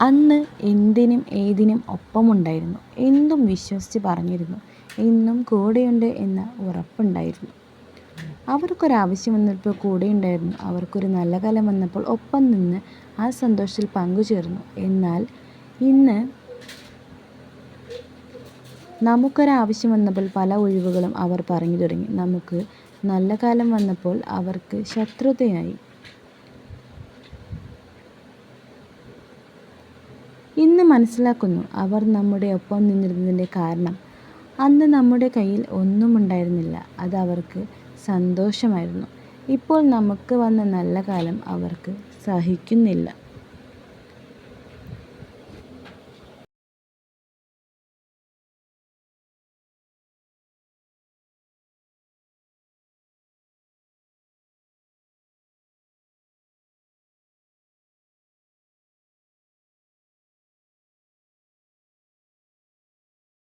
അന്ന് എന്തിനും ഏതിനും ഒപ്പമുണ്ടായിരുന്നു. എന്തും വിശ്വസിച്ച് പറഞ്ഞിരുന്നു. എന്നും കൂടെയുണ്ട് എന്ന ഉറപ്പുണ്ടായിരുന്നു. അവർക്കൊരാവശ്യം വന്നപ്പോൾ കൂടെയുണ്ടായിരുന്നു. അവർക്കൊരു നല്ല കാലം വന്നപ്പോൾ ഒപ്പം നിന്ന് ആ സന്തോഷത്തിൽ പങ്കുചേർന്നു. എന്നാൽ ഇന്ന് നമുക്കൊരാവശ്യം വന്നപ്പോൾ പല ഒഴിവുകളും അവർ പറഞ്ഞു തുടങ്ങി. നമുക്ക് നല്ല കാലം വന്നപ്പോൾ അവർക്ക് ശത്രുതയായി. ഇന്ന് മനസ്സിലാക്കുന്നു അവർ നമ്മുടെ ഒപ്പം നിന്നിരുന്നതിന്റെ കാരണം. അന്ന് നമ്മുടെ കയ്യിൽ ഒന്നും ഉണ്ടായിരുന്നില്ല. അത് അവർക്ക് സന്തോഷമായിരുന്നു. ഇപ്പോൾ നമുക്ക് വന്ന നല്ല കാലം അവർക്ക് സഹിക്കുന്നില്ല.